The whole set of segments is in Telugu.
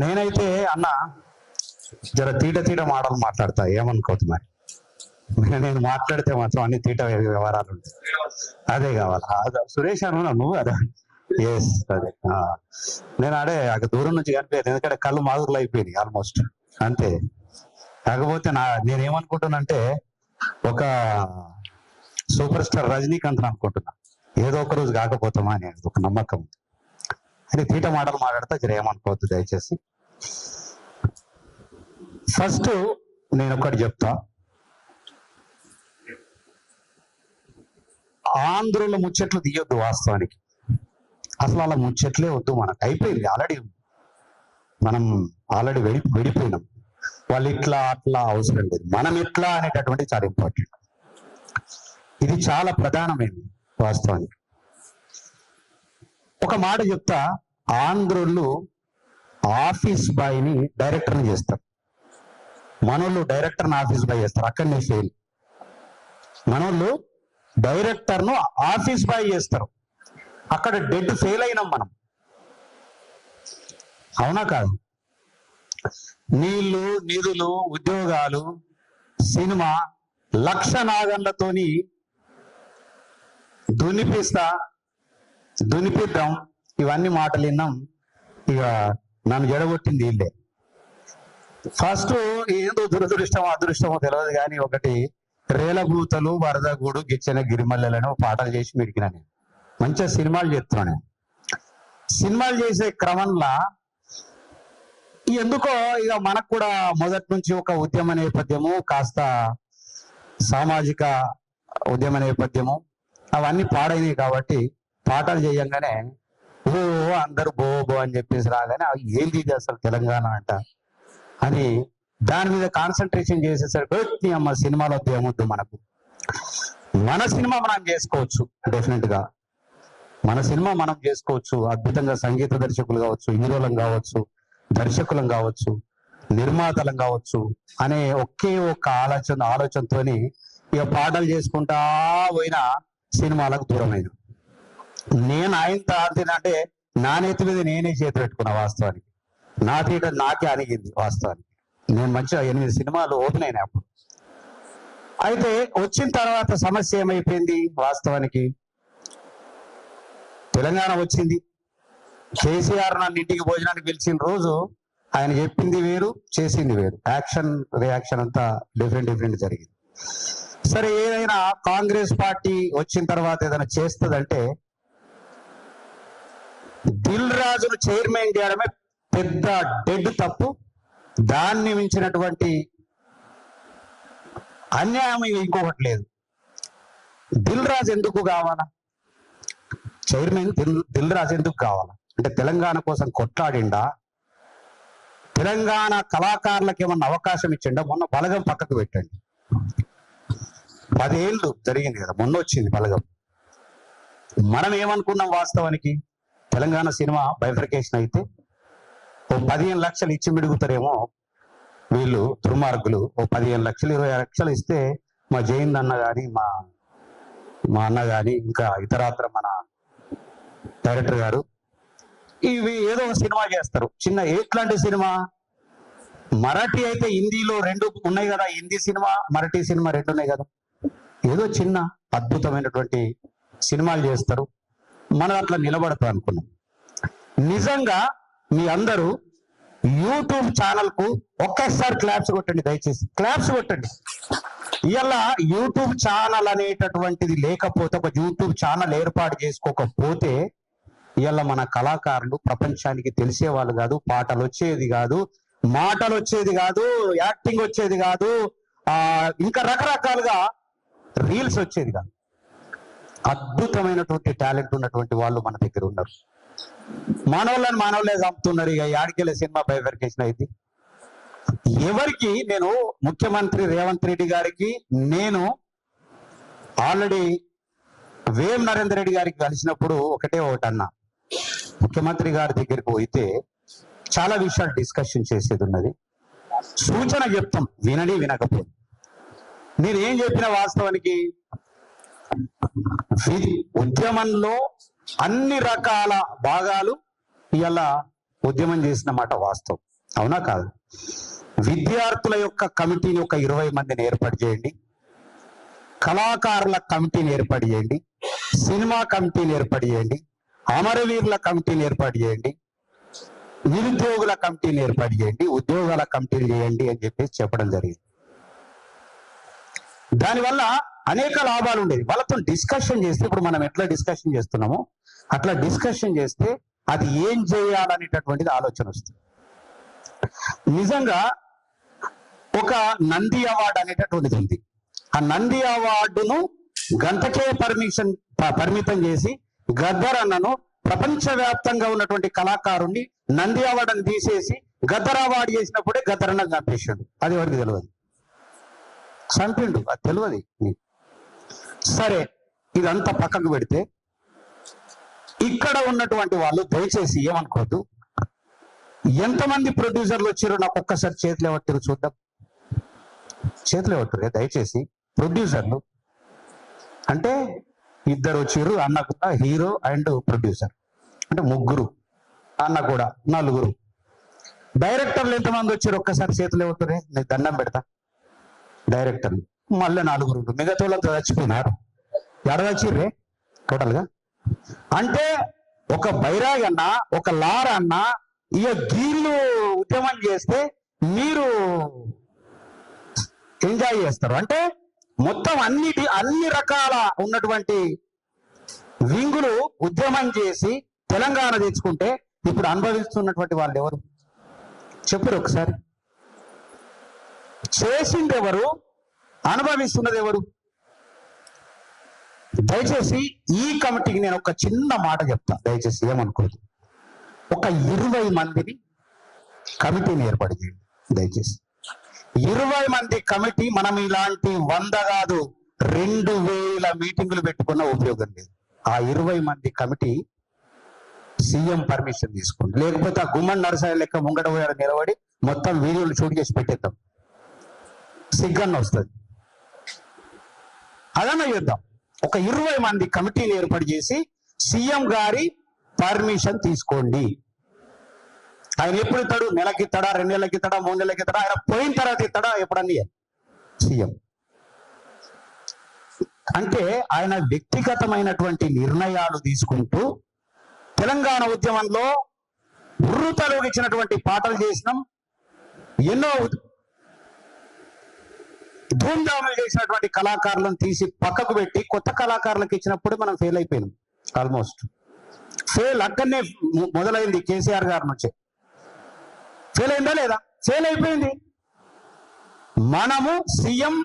నేనైతే అన్న జర తీట తీట మాటలు మాట్లాడతా ఏమనుకోవద్దు మరి. నేను మాట్లాడితే మాత్రం అన్ని తీట వ్యవహారాలు ఉంటాయి. అదే కావాలి. సురేష్ అను నువ్వు అదే ఎస్ అదే. నేను ఆడే అక్కడ దూరం నుంచి కనిపించదు ఎందుకంటే కళ్ళు మాదురులు అయిపోయినాయి ఆల్మోస్ట్ అంతే. కాకపోతే నా నేనేమనుకుంటున్నానంటే ఒక సూపర్ స్టార్ రజనీకాంత్ అనుకుంటున్నా. ఏదో ఒక రోజు కాకపోతామా అని ఒక నమ్మకం. అని తీట మాటలు మాట్లాడతా జర ఏమనుకోవద్దు దయచేసి. ఫస్ట్ నేను ఒకటి చెప్తా. ఆంధ్రుల ముచ్చట్లు తీయొద్దు వాస్తవానికి. అసలు అలా ముచ్చట్లే వద్దు మనకు. అయిపోయింది ఆల్రెడీ మనం ఆల్రెడీ వెడి వెడిపోయినాం. వాళ్ళు ఇట్లా అట్లా అవసరం లేదు. మనం ఇట్లా అనేటటువంటి చాలా ఇంపార్టెంట్ ఇది చాలా ప్రధానమైనది వాస్తవానికి. ఒక మాట చెప్తా. ఆంధ్రులు ఆఫీస్ బాయ్ని డైరెక్టర్ని చేస్తారు. మనోళ్ళు డైరెక్టర్ని ఆఫీస్ బాయ్ చేస్తారు. అక్కడనే ఫెయిల్ మనోళ్ళు డైరెక్టర్ను ఆఫీస్ బాయ్ చేస్తారు. అక్కడ డెడ్ ఫెయిల్ అయినాం మనం. అవునా కాదు? నీళ్ళు నిధులు ఉద్యోగాలు సినిమా లక్ష నాగన్లతోని దునిపిస్తా దునిపిద్దాం ఇవన్నీ మాటలు విన్నాం. ఇక నన్ను జడగొట్టింది వీళ్ళే. ఫస్ట్ ఏదో దురదృష్టమో అదృష్టమో తెలియదు కానీ ఒకటి రేలగూతలు వరదగూడు గిచ్చిన గిరిమల్లెలను పాటలు చేసి మిడికిన నేను. మంచిగా సినిమాలు చెప్తున్నాను సినిమాలు చేసే క్రమంలో ఎందుకో ఇక మనకు కూడా మొదటి నుంచి ఒక ఉద్యమ నేపథ్యము కాస్త సామాజిక ఉద్యమ నేపథ్యము అవన్నీ పాడైనవి కాబట్టి పాటలు చేయంగానే ఓ అందరు బో బో అని చెప్పేసి రాగానే "అవి ఏంది ఇది అసలు తెలంగాణ అంట? అని దాని మీద కాన్సన్ట్రేషన్ చేసేసరికి అమ్మ సినిమాలో వద్దు, ఏమొద్దు మనకు. మన సినిమా మనం చేసుకోవచ్చు డెఫినెట్గా. మన సినిమా మనం చేసుకోవచ్చు అద్భుతంగా సంగీత దర్శకులు కావచ్చు హీరోలం కావచ్చు దర్శకులం కావచ్చు నిర్మాతలం కావచ్చు అనే ఒకే ఒక్క ఆలోచన ఆలోచనతోని ఇక పాటలు చేసుకుంటా పోయిన సినిమాలకు దూరమైన. నేను ఆయనతో ఆడితేనంటే అంటే నా నెత్తి మీద నేనే చేతి పెట్టుకున్నా వాస్తవానికి. నా థియేటర్ నాకే అనిగింది వాస్తవానికి. నేను మంచిగా ఎనిమిది సినిమాలు ఓపెన్ అయినాయి అప్పుడు. అయితే వచ్చిన తర్వాత సమస్య ఏమైపోయింది వాస్తవానికి? తెలంగాణ వచ్చింది. కేసీఆర్ నన్ను ఇంటికి భోజనానికి పిలిచిన రోజు ఆయన చెప్పింది వేరు చేసింది వేరు. యాక్షన్ రియాక్షన్ అంతా డిఫరెంట్ డిఫరెంట్ జరిగింది. సరే ఏదైనా కాంగ్రెస్ పార్టీ వచ్చిన తర్వాత ఏదైనా చేస్తుందంటే దిల్ రాజును చైర్మన్ చేయడమే పెద్ద డెడ్ తప్పు. దాన్ని మించినటువంటి అన్యాయం ఇంకొకటి లేదు. దిల్ రాజు ఎందుకు కావాలా? చైర్మన్ దిల్ దిల్ రాజు ఎందుకు కావాలా? అంటే తెలంగాణ కోసం కొట్లాడిండా? తెలంగాణ కళాకారులకు ఏమన్నా అవకాశం ఇచ్చిండా? మొన్న బలగం పక్కకు పెట్టండి. పదేళ్ళు జరిగింది కదా మొన్న వచ్చింది బలగం. మనం ఏమనుకున్నాం వాస్తవానికి? తెలంగాణ సినిమా బైఫర్కేషన్ అయితే ఓ పదిహేను లక్షలు ఇచ్చి మిడుగుతారేమో వీళ్ళు దుర్మార్గులు. ఓ పదిహేను లక్షలు ఇరవై లక్షలు ఇస్తే మా జయంత్ అన్న కానీ మా మా అన్న కానీ ఇంకా ఇతరాత్ర మన డైరెక్టర్ గారు ఇవి ఏదో ఒక సినిమా చేస్తారు. చిన్న ఎట్లాంటి సినిమా? మరాఠీ అయితే హిందీలో రెండు ఉన్నాయి కదా హిందీ సినిమా మరాఠీ సినిమా రెండు ఉన్నాయి కదా. ఏదో చిన్న అద్భుతమైనటువంటి సినిమాలు చేస్తారు. మనం అట్లా నిలబడతాం అనుకున్నాం. నిజంగా మీ అందరూ యూట్యూబ్ ఛానల్కు ఒక్కసారి క్లాప్స్ కొట్టండి దయచేసి. క్లాప్స్ కొట్టండి. ఇలా యూట్యూబ్ ఛానల్ అనేటటువంటిది లేకపోతే ఒక యూట్యూబ్ ఛానల్ ఏర్పాటు చేసుకోకపోతే ఇలా మన కళాకారులు ప్రపంచానికి తెలిసేవాళ్ళు కాదు పాటలు వచ్చేది కాదు మాటలు వచ్చేది కాదు యాక్టింగ్ వచ్చేది కాదు ఆ ఇంకా రకరకాలుగా రీల్స్ వచ్చేది కాదు. అద్భుతమైనటువంటి టాలెంట్ ఉన్నటువంటి వాళ్ళు మన దగ్గర ఉన్నారు. మానవులను మానవులే చంపుతున్నారు. ఇక యాడికెళ్ళే సినిమా బైఫర్కేషన్ అయింది. ఎవరికి నేను ముఖ్యమంత్రి రేవంత్ రెడ్డి గారికి నేను ఆల్రెడీ వేం నరేందర్ రెడ్డి గారికి కలిసినప్పుడు ఒకటే ఒకటి అన్నా. ముఖ్యమంత్రి గారి దగ్గరికి పోయితే చాలా విషయాలు డిస్కషన్ చేసేది ఉన్నది. సూచన చెప్తాం. వినని వినకపోతే నేను ఏం చెప్పిన వాస్తవానికి ఉద్యమంలో అన్ని రకాల భాగాలు ఇలా ఉద్యమం చేసిన మాట వాస్తవం. అవునా కాదు? విద్యార్థుల యొక్క కమిటీని ఒక ఇరవై మందిని ఏర్పాటు చేయండి. కళాకారుల కమిటీని ఏర్పాటు చేయండి. సినిమా కమిటీని ఏర్పాటు చేయండి. అమరవీరుల కమిటీని ఏర్పాటు చేయండి. నిరుద్యోగుల కమిటీని ఏర్పాటు చేయండి. ఉద్యోగాల కమిటీలు చేయండి అని చెప్పేసి చెప్పడం జరిగింది. దానివల్ల అనేక లాభాలు ఉండేది వాళ్ళతో డిస్కషన్ చేస్తే ఇప్పుడు మనం ఎట్లా డిస్కషన్ చేస్తున్నామో అట్లా డిస్కషన్ చేస్తే అది ఏం చేయాలనేటటువంటిది ఆలోచన వస్తుంది. నిజంగా ఒక నంది అవార్డు అనేటటువంటిది ఉంది. ఆ నంది అవార్డును గంటకే పర్మిషన్ పరిమితం చేసి గద్దర్ అన్నను ప్రపంచవ్యాప్తంగా ఉన్నటువంటి కళాకారుణ్ణి నంది అవార్డుని తీసేసి గద్దర్ అవార్డు చేసినప్పుడే గద్దర్ అన్న చంపేశాడు. అది ఎవరికి తెలియదు. చంపిండు అది తెలియదు సరే ఇదంతా పక్కకు పెడితే ఇక్కడ ఉన్నటువంటి వాళ్ళు దయచేసి ఏమనుకోవద్దు. ఎంతమంది ప్రొడ్యూసర్లు వచ్చారో నాకు ఒక్కసారి చేతులు ఎవరు చూద్దాం. చేతులు ఎవరు దయచేసి ప్రొడ్యూసర్లు అంటే ఇద్దరు వచ్చారు అన్న కూడా హీరో అండ్ ప్రొడ్యూసర్ అంటే ముగ్గురు అన్న కూడా నలుగురు. డైరెక్టర్లు ఎంతమంది వచ్చారు ఒక్కసారి చేతులు ఎవరు నేను దండం పెడతా. డైరెక్టర్ మళ్ళీ నలుగురు. మిగతా వాళ్ళంతా చచ్చిపోయినారు. ఎడ చచ్చిర్రే? అంటే ఒక బైరాగ్ అన్న ఒక లార్ అన్న ఇక గీళ్ళు ఉద్యమం చేస్తే మీరు ఎంజాయ్ చేస్తారు. అంటే మొత్తం అన్నిటి అన్ని రకాల ఉన్నటువంటి వింగులు ఉద్యమం చేసి తెలంగాణ తెచ్చుకుంటే ఇప్పుడు అనుభవిస్తున్నటువంటి వాళ్ళు ఎవరు? చెప్పరు ఒకసారి. చేసింది ఎవరు అనుభవిస్తున్నది ఎవరు? దయచేసి ఈ కమిటీకి నేను ఒక చిన్న మాట చెప్తా. దయచేసి ఏమనుకోదు ఒక ఇరవై మందిని కమిటీని ఏర్పాటు చేయండి. దయచేసి. ఇరవై మంది కమిటీ మనం ఇలాంటి వంద కాదు రెండు వేల మీటింగులు పెట్టుకున్న ఉపయోగం లేదు. ఆ ఇరవై మంది కమిటీ సీఎం పర్మిషన్ తీసుకోండి. లేకపోతే ఆ గుమ్మడి నరసాయి లెక్క ముంగట పోయాడు నిలబడి మొత్తం వీడియోలు షూట్ చేసి పెట్టేద్దాం. సిగ్గన్న వస్తుంది. అదన్నా యుద్ధం ఒక ఇరవై మంది కమిటీని ఏర్పాటు చేసి సీఎం గారి పర్మిషన్ తీసుకోండి. ఆయన ఎప్పుడు ఇస్తాడు? నెలకి ఇస్తాడా? రెండు నెలలకి ఇస్తాడా? మూడు నెలలకి ఇస్తాడా? ఆయన పోయిన తర్వాత ఇస్తాడా? ఎప్పుడన్నా సీఎం. అంటే ఆయన వ్యక్తిగతమైనటువంటి నిర్ణయాలు తీసుకుంటూ తెలంగాణ ఉద్యమంలో ఉర్రుతలోకి ఇచ్చినటువంటి పాటలు చేసినాం. ఎన్నో ధూమ్ధాములు చేసినటువంటి కళాకారులను తీసి పక్కకు పెట్టి కొత్త కళాకారులకు ఇచ్చినప్పుడు మనం ఫెయిల్ అయిపోయినాం. ఆల్మోస్ట్ ఫెయిల్ అక్కడనే మొదలైంది కేసీఆర్ గారి నుంచి. ఫెయిల్ అయిందా లేదా? ఫెయిల్ అయిపోయింది. మనము సీఎం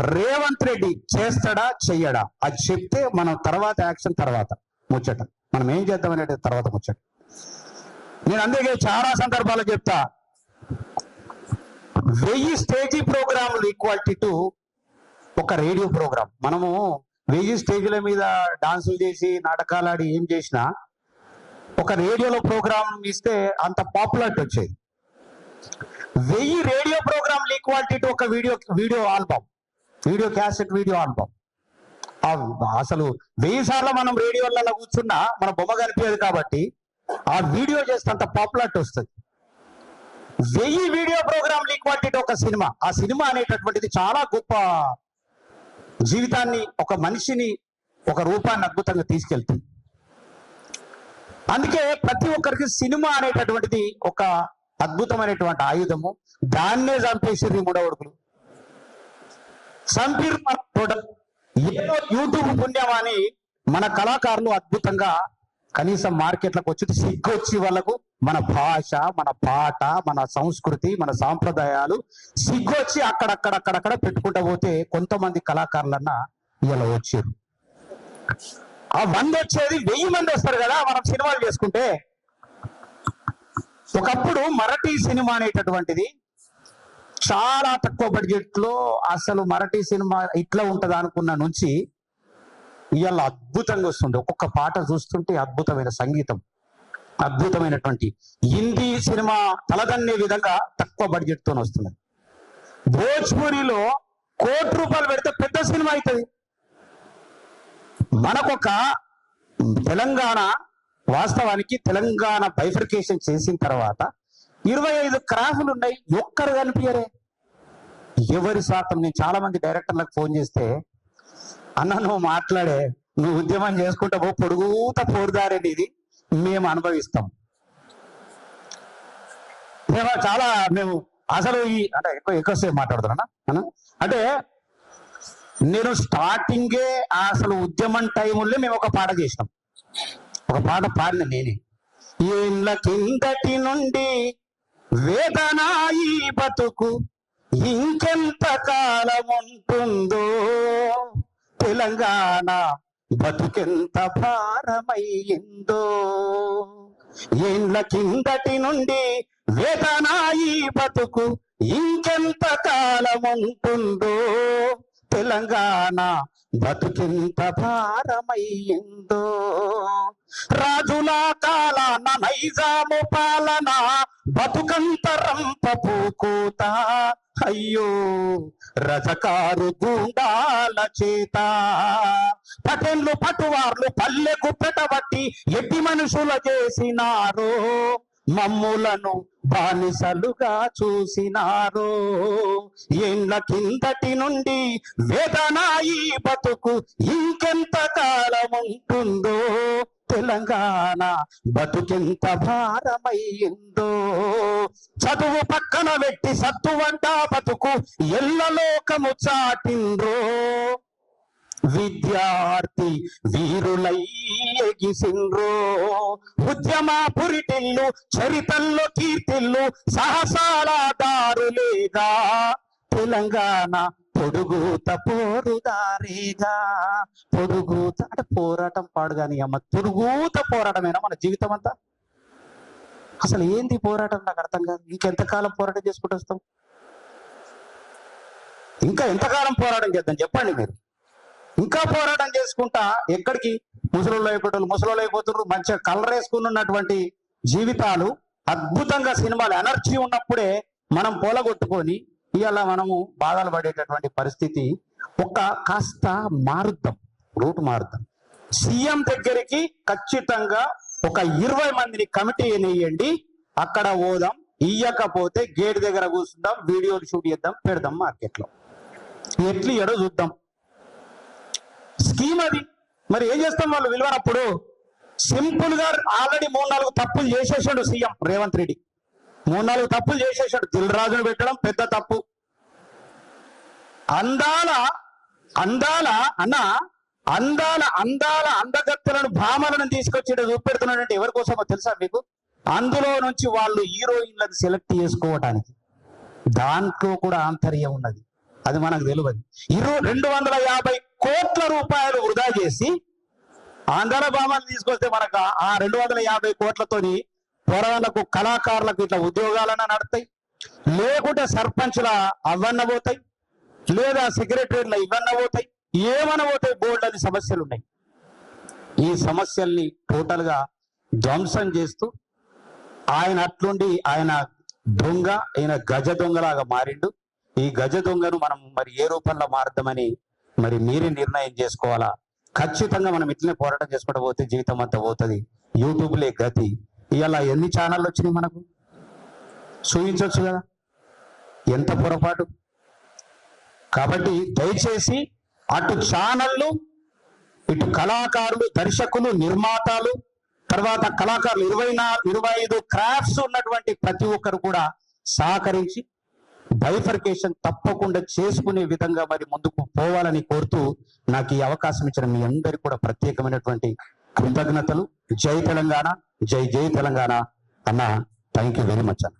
రేవంత్ రెడ్డి చేస్తాడా చెయ్యడా? అది చెప్తే మనం తర్వాత యాక్షన్ తర్వాత ముచ్చట. మనం ఏం చేద్దాం అనేది తర్వాత ముచ్చట. నేను అందుకే చాలా సందర్భాలు చెప్తా. వెయ్యి స్టేజీ ప్రోగ్రాములు ఈక్వాలిటీ టు ఒక రేడియో ప్రోగ్రామ్ మనము వెయ్యి స్టేజీల మీద డాన్సులు చేసి నాటకాలు ఆడి ఏం చేసినా ఒక రేడియోలో ప్రోగ్రామ్ ఇస్తే అంత పాపులారిటీ వచ్చేది. వెయ్యి రేడియో ప్రోగ్రామ్ ఈక్వాలిటీ టు ఒక video video album video cassette video album. అసలు వెయ్యి సార్లు మనం రేడియోలలో కూర్చున్నా మన బొమ్మ కనిపించదు కాబట్టి ఆ వీడియో చేస్తే అంత పాపులారిటీ వస్తుంది. వెయ్యి వీడియో ప్రోగ్రామ్ ఈక్వాలిటీ ఒక సినిమా. ఆ సినిమా అనేటటువంటిది చాలా గొప్ప జీవితాన్ని ఒక మనిషిని ఒక రూపాన్ని అద్భుతంగా తీసుకెళ్తుంది. అందుకే ప్రతి ఒక్కరికి సినిమా అనేటటువంటిది ఒక అద్భుతమైనటువంటి ఆయుధము. దాన్నే చంపేసిర్రు ఈ మూడవడుకులు చంపిర్రు మన ఏదో యూట్యూబ్ పుణ్యమని మన కళాకారులు అద్భుతంగా కనీసం మార్కెట్లకు వచ్చి సిగ్గొచ్చి వాళ్ళకు మన భాష మన పాట మన సంస్కృతి మన సాంప్రదాయాలు సిగ్గొచ్చి అక్కడక్కడక్కడక్కడ పెట్టుకుంటూ పోతే కొంతమంది కళాకారులన్నా ఇలా వచ్చారు. ఆ వంద వచ్చేది వెయ్యి మంది వస్తారు కదా మనం సినిమాలు చేసుకుంటే. ఒకప్పుడు మరటి సినిమా అనేటటువంటిది చాలా తక్కువ బడ్జెట్లో అసలు మరటి సినిమా ఇట్లా ఉంటుంది అనుకున్న నుంచి ఇవాళ అద్భుతంగా వస్తుంది ఒక్కొక్క పాట చూస్తుంటే అద్భుతమైన సంగీతం. అద్భుతమైనటువంటి హిందీ సినిమా తలదన్నే విధంగా తక్కువ బడ్జెట్తో వస్తుంది. భోజ్పూరిలో కోటి రూపాయలు పెడితే పెద్ద సినిమా అవుతుంది మనకొక తెలంగాణ వాస్తవానికి తెలంగాణ బైఫర్కేషన్ చేసిన తర్వాత ఇరవై ఐదు క్రాఫ్లు ఉన్నాయి ఒక్కరు కనిపించరే ఎవరి శాతం నేను చాలా మంది డైరెక్టర్లకు ఫోన్ చేస్తే అన్న నువ్వు మాట్లాడే నువ్వు ఉద్యమం చేసుకుంటావు పొడుగుత పోరుదారేది ఇది. మేము అనుభవిస్తాం. మేము చాలా మేము అసలు ఈ అంటే ఎక్కువ ఎక్కువసేపు మాట్లాడుతున్నా అంటే నేను స్టార్టింగే అసలు ఉద్యమం టైంలో మేము ఒక పాట చేసినాం. ఒక పాట పాడిన నేనే. ఏళ్ళ కిందటి నుండి వేదనాయి బతుకు ఇంకెంత కాలం ఉంటుందో తెలంగాణ బతుకెంత భారమయ్యిందో ఏండ్ల కిందటి నుండి వేదనాయి బతుకు ఇంకెంత కాలముంటుందో? తెలంగాణ బతుకింత భారమయ్యిందో. రాజుల కాలాన నైజాము పాలన బతుకంత రంప అయ్యో రజకారు గుండాల చేత. పటెన్లు పటువార్లు పల్లెకు పెట్టబట్టి ఎట్టి మనుషుల చేసినారో. మమ్ములను బానిసలుగా చూసినారు. ఎండ కిందటి నుండి వేదనాయి బతుకు ఇంకెంత కాలం ఉంటుందో తెలంగాణ బతుకెంత భారమయ్యిందో. చదువు పక్కన పెట్టి సత్తువంట బతుకు ఎల్లలోకము చాటిండ్రో విద్యార్థి వీరులై ఎగిసిండ్రో. ఉద్యమ పురిటిల్లు చరితల్లో కీర్తిల్లు సాహసాల దారులేగా తెలంగాణ పొడుగుత పోరుదారేగా పొడుగుత అంటే పోరాటం పాడుగాని అమ్మ పొడుగుత పోరాటమేనా మన జీవితం అంతా అసలు ఏంది పోరాటం? నాకు అర్థం కాదు. ఇంకెంతకాలం పోరాటం చేసుకుంటూ వస్తాం? ఇంకా ఎంతకాలం పోరాటం చేద్దాం? చెప్పండి మీరు. ఇంకా పోరాటం చేసుకుంటా ఎక్కడికి? ముసలోళ్ళు అయిపోతున్నారు ముసలోళ్ళు అయిపోతున్నారు మంచిగా కలర్ వేసుకున్నటువంటి జీవితాలు అద్భుతంగా సినిమాలు ఎనర్జీ ఉన్నప్పుడే మనం పొలగొట్టుకొని ఇవాళ మనము బాధలు పడేటటువంటి పరిస్థితి ఒక కాస్త మారుద్దాం రూట్ మారుద్దాం. సీఎం దగ్గరికి ఖచ్చితంగా ఒక ఇరవై మందిని కమిటీ వేయండి అక్కడ పోదాం ఇయ్యకపోతే గేట్ దగ్గర కూర్చుందాం వీడియోలు షూట్ చేద్దాం పెడదాం మార్కెట్లో. ఎట్లు ఎడో చూద్దాం. స్కీమ్ అది. మరి ఏం చేస్తాం వాళ్ళు విలువనప్పుడు? సింపుల్గా ఆల్రెడీ మూడు నాలుగు తప్పులు చేసేసాడు సీఎం రేవంత్ రెడ్డి. మూడు నాలుగు తప్పులు చేసేసాడు. దిల్రాజును పెట్టడం పెద్ద తప్పు. అందాల అందాల అన్న అందాల అందాల అందగత్తులను భామలను తీసుకొచ్చి ఈడ చూపెడుతున్నాడంటే ఎవరి కోసమో తెలుసా మీకు? అందులో నుంచి వాళ్ళు హీరోయిన్లను సెలెక్ట్ చేసుకోవటానికి. దాంట్లో కూడా ఆంతర్యం ఉన్నది. అది మనకు తెలియదు ఇరు రెండు వందల యాభై కోట్ల రూపాయలు వృధా చేసి ఆంధ్ర భామాలు తీసుకొస్తే మనకు ఆ- ఆ రెండు వందల యాభై కోట్లతోని పొరవలకు కళాకారులకు ఇట్లా ఉద్యోగాలన్నా నడతాయి. లేకుంటే సర్పంచ్ల అవన్న పోతాయి. లేదా సెక్రటరీల ఇవన్న పోతాయి. ఏమన్న పోతాయి బోర్డు అని సమస్యలు ఉన్నాయి. ఈ సమస్యల్ని టోటల్గా ధ్వంసం చేస్తూ ఆయన అట్లుండి ఆయన దొంగ ఆయన గజ దొంగలాగా మారిండు. ఈ గజ దొంగను మనం మరి ఏ రూపంలో మారుద్దామని మరి మీరే నిర్ణయం చేసుకోవాలా? ఖచ్చితంగా మనం ఇట్లనే పోరాటం చేసుకుంటూ పోతే జీవితం అంతా పోతుంది. యూట్యూబ్లే గతి. ఇలా ఎన్ని ఛానళ్ళు వచ్చినాయి మనకు? చూపించవచ్చు కదా? ఎంత పొరపాటు? కాబట్టి దయచేసి అటు ఛానళ్ళు ఇటు కళాకారులు దర్శకులు నిర్మాతలు తర్వాత కళాకారులు ఇరవై నా ఇరవై ఐదు క్రాఫ్ట్స్ ఉన్నటువంటి ప్రతి ఒక్కరు కూడా సహకరించి బైఫర్కేషన్ తప్పకుండా చేసుకునే విధంగా మరి ముందుకు పోవాలని కోరుతూ నాకు ఈ అవకాశం ఇచ్చిన మీ అందరికీ కూడా ప్రత్యేకమైనటువంటి కృతజ్ఞతలు. జై తెలంగాణ జై జై తెలంగాణ. అన్న థ్యాంక్ యూ వెరీ మచ్ అన్న.